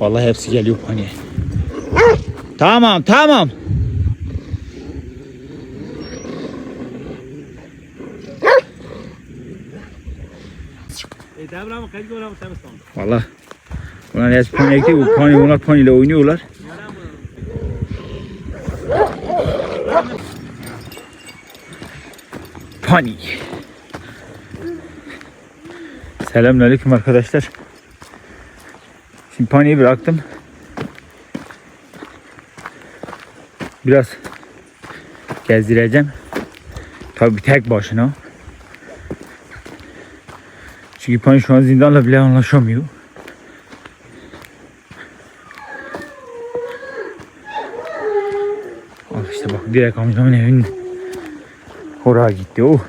Vallahi hepsi geliyor paniğe. Tamam tamam. Vallahi. Bunlar hepsi paniğe gitti. Bu paniğe bunlar paniğle oynuyorlar. Panik. Selamünaleyküm arkadaşlar. Şimdi paniği bıraktım. Biraz gezdireceğim. Tabii tek başına. Çünkü pani şu an zindanla bile anlaşamıyor. Al işte bak direkt amcamın evinin oraya gitti o.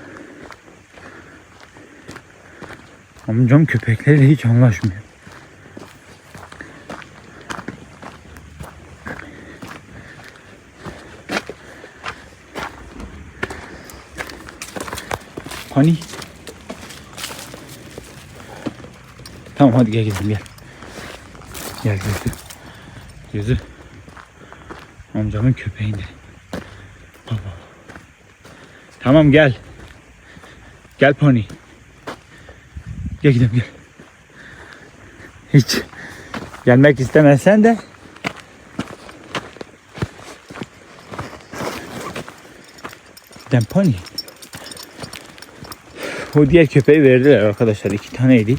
Amcam köpekleriyle hiç anlaşmıyor. Hani? Tamam hadi gel gidelim gel. Gel gözü. Gözü. Amcamın köpeğinde. Baba. Tamam gel. Gel Pony. Gel gidelim gel. Hiç gelmek istemezsen de Gel Pony. O diğer köpeği verdiler arkadaşlar. iki taneydi.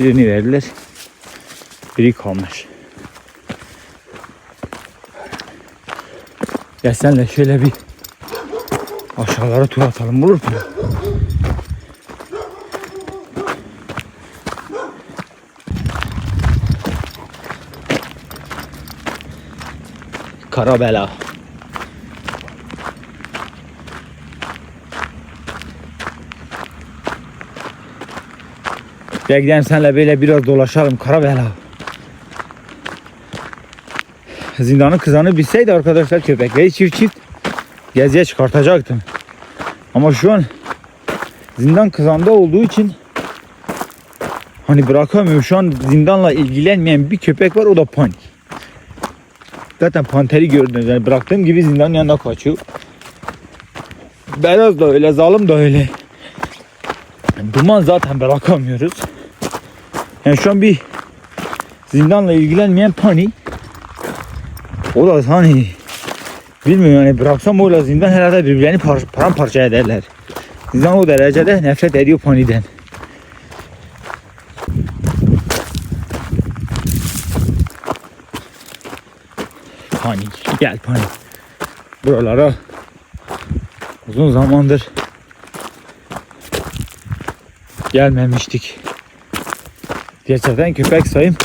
Birini verdiler. Biri kalmış. Ya senle şöyle bir aşağılara tur atalım olur mu? Karabela. Gel gidelim senle böyle biraz dolaşalım Karabela. Zindanın kızanı bilseydi arkadaşlar köpekleri çift çift geziye çıkartacaktım. Ama şu an zindan kızanda olduğu için hani bırakamıyorum. Şu an zindanla ilgilenmeyen bir köpek var o da panik. Zaten panteri gördünüz. Yani bıraktığım gibi zindanın yanına kaçıyor. Beyaz da öyle, zalim da öyle. Duman zaten bırakamıyoruz. Yani şu an bir zindanla ilgilenmeyen panik. O da hani bilmiyorum yani bıraksam o zindan herhalde birbirlerini par paramparça ederler. Zindan o derecede nefret ediyor paniden. Panik. Gel panik. Buralara uzun zamandır gelmemiştik. Gerçekten köpek sayım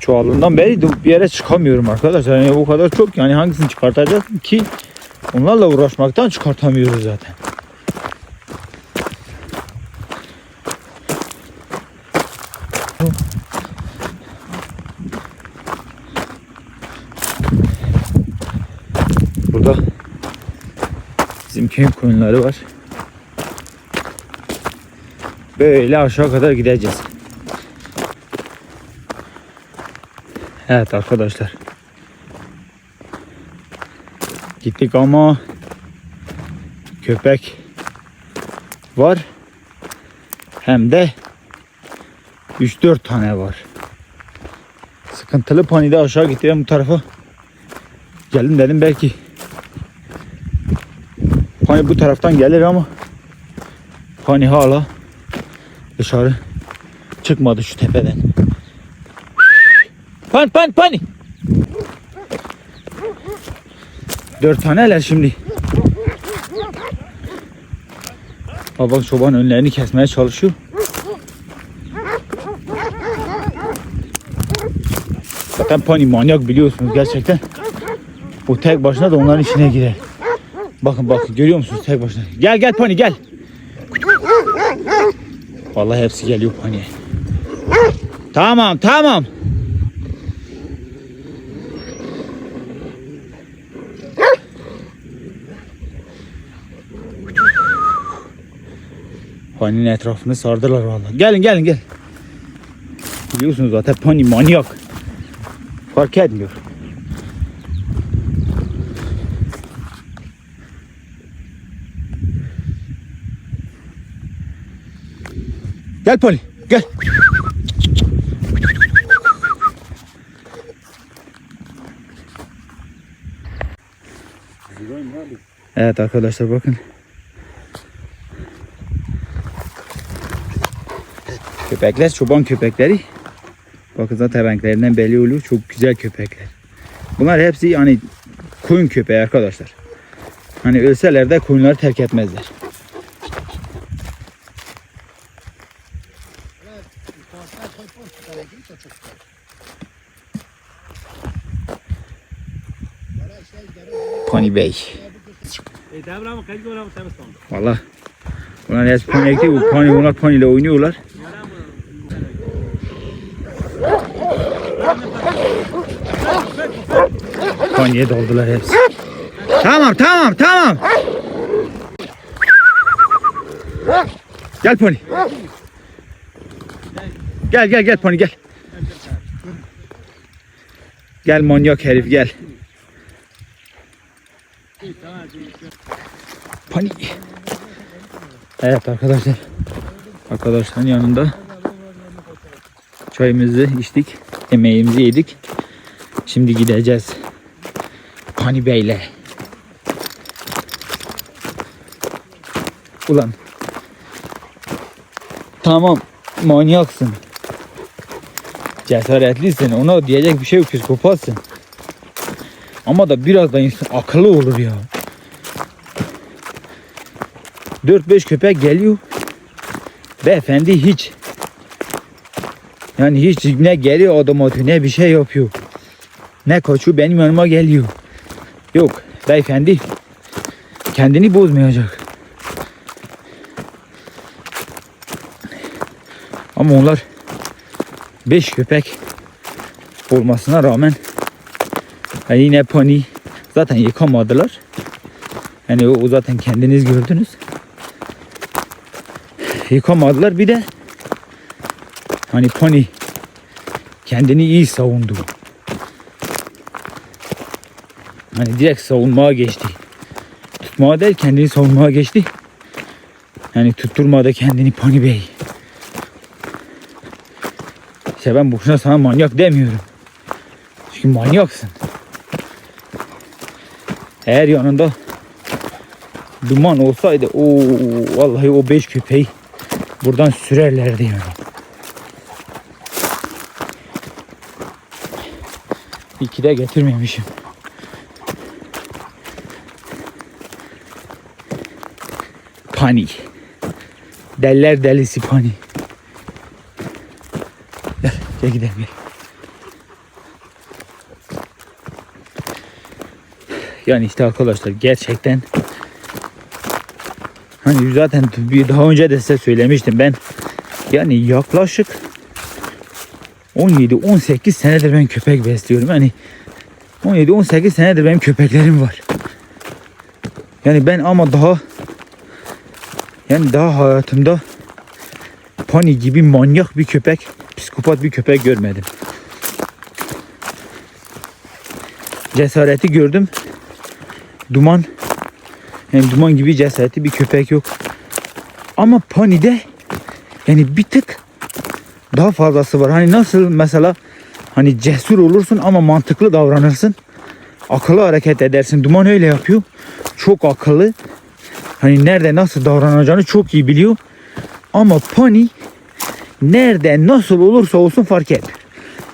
çoğalından beri bir yere çıkamıyorum arkadaşlar. Yani o kadar çok yani hangisini çıkartacağız ki onlarla uğraşmaktan çıkartamıyoruz zaten. Burada bizim köyün koyunları var. Böyle aşağı kadar gideceğiz. Evet arkadaşlar. Gittik ama köpek var. Hem de 3-4 tane var. Sıkıntılı panide aşağı gittim bu tarafa. Geldim dedim belki pani bu taraftan gelir ama pani hala dışarı çıkmadı şu tepeden. Pan pan pani. Dört taneler şimdi. Baba çoban önlerini kesmeye çalışıyor. Zaten pani manyak biliyorsunuz gerçekten. O tek başına da onların içine girer. Bakın bakın görüyor musunuz tek başına. Gel gel pani gel. Vallahi hepsi geliyor paniye. Tamam tamam. Paninin etrafını sardılar vallahi. Gelin gelin gel. Biliyorsunuz zaten Pony manyak. Fark etmiyor. Gel Pony gel. Evet arkadaşlar bakın. Köpekler çoban köpekleri. Bakın zaten renklerinden belli oluyor. Çok güzel köpekler. Bunlar hepsi yani koyun köpeği arkadaşlar. Hani ölseler de koyunları terk etmezler. Ama temizlendi. Valla. Bunlar hepsi pony değil. Bu pony, bunlar pony ile oynuyorlar. Pony'e doldular hepsi. Tamam tamam tamam. Gel pony. Gel gel gel pony gel. Gel manyak herif gel. Pony. Evet arkadaşlar. Arkadaşların yanında çayımızı içtik. Yemeğimizi yedik. Şimdi gideceğiz. Pani Bey'le. Ulan. Tamam. Manyaksın. Cesaretlisin. Ona diyecek bir şey yok. Psikopatsın. Ama da biraz da insan akıllı olur ya. 4-5 köpek geliyor. Beyefendi hiç yani hiç ne geliyor adam atıyor ne bir şey yapıyor. Ne kaçıyor benim yanıma geliyor. Yok beyefendi kendini bozmayacak. Ama onlar 5 köpek olmasına rağmen yani yine pony zaten yıkamadılar. Yani o, zaten kendiniz gördünüz. Yıkamadılar bir de hani pony kendini iyi savundu. Hani direkt savunmaya geçti. Tutmaya değil kendini savunmaya geçti. Yani tutturmadı kendini pony bey. İşte ben boşuna sana manyak demiyorum. Çünkü manyaksın. Eğer yanında duman olsaydı o vallahi o beş köpeği buradan sürerlerdi yani. İyi ki de getirmemişim. Pani. Deller delisi pani. Gel, gel gidelim gel. Yani işte arkadaşlar gerçekten hani zaten bir daha önce de size söylemiştim ben yani yaklaşık 17-18 senedir ben köpek besliyorum. Yani 17-18 senedir benim köpeklerim var. Yani ben ama daha yani daha hayatımda Pani gibi manyak bir köpek, psikopat bir köpek görmedim. Cesareti gördüm. Duman yani duman gibi cesareti bir köpek yok. Ama Pani'de yani bir tık daha fazlası var. Hani nasıl mesela hani cesur olursun ama mantıklı davranırsın. Akıllı hareket edersin. Duman öyle yapıyor. Çok akıllı. Hani nerede nasıl davranacağını çok iyi biliyor. Ama Pony nerede nasıl olursa olsun fark etmiyor.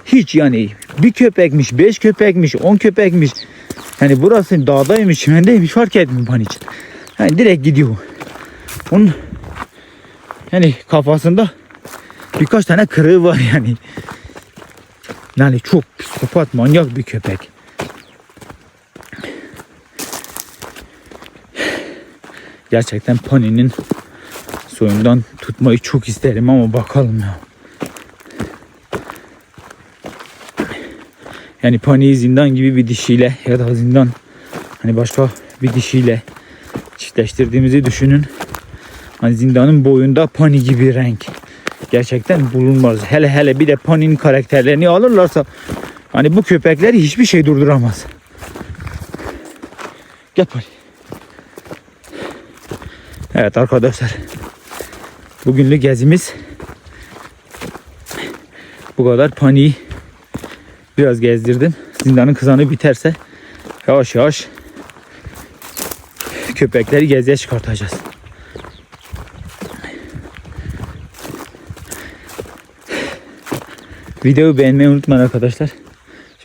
Hiç yani bir köpekmiş, beş köpekmiş, on köpekmiş. Hani burası dağdaymış, çimendeymiş fark etmiyor Pony için. Yani direkt gidiyor. Onun yani kafasında birkaç tane kırığı var yani. Yani çok psikopat, manyak bir köpek. Gerçekten Pony'nin soyundan tutmayı çok isterim ama bakalım ya. Yani Pony'yi zindan gibi bir dişiyle ya da zindan hani başka bir dişiyle çiftleştirdiğimizi düşünün. Hani zindanın boyunda Pony gibi renk. gerçekten bulunmaz. Hele hele bir de Pani'nin karakterlerini alırlarsa hani bu köpekleri hiçbir şey durduramaz. Gel Pani. Evet arkadaşlar. Bugünlük gezimiz bu kadar. Pani'yi biraz gezdirdim. Zindanın kızanı biterse yavaş yavaş köpekleri geziye çıkartacağız. Videoyu beğenmeyi unutmayın arkadaşlar.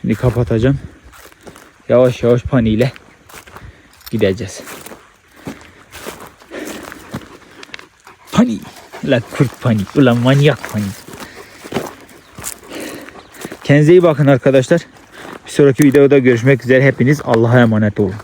Şimdi kapatacağım. Yavaş yavaş Pani ile gideceğiz. Pani. La kurt pani. Ulan manyak pani. Kendinize iyi bakın arkadaşlar. Bir sonraki videoda görüşmek üzere. Hepiniz Allah'a emanet olun.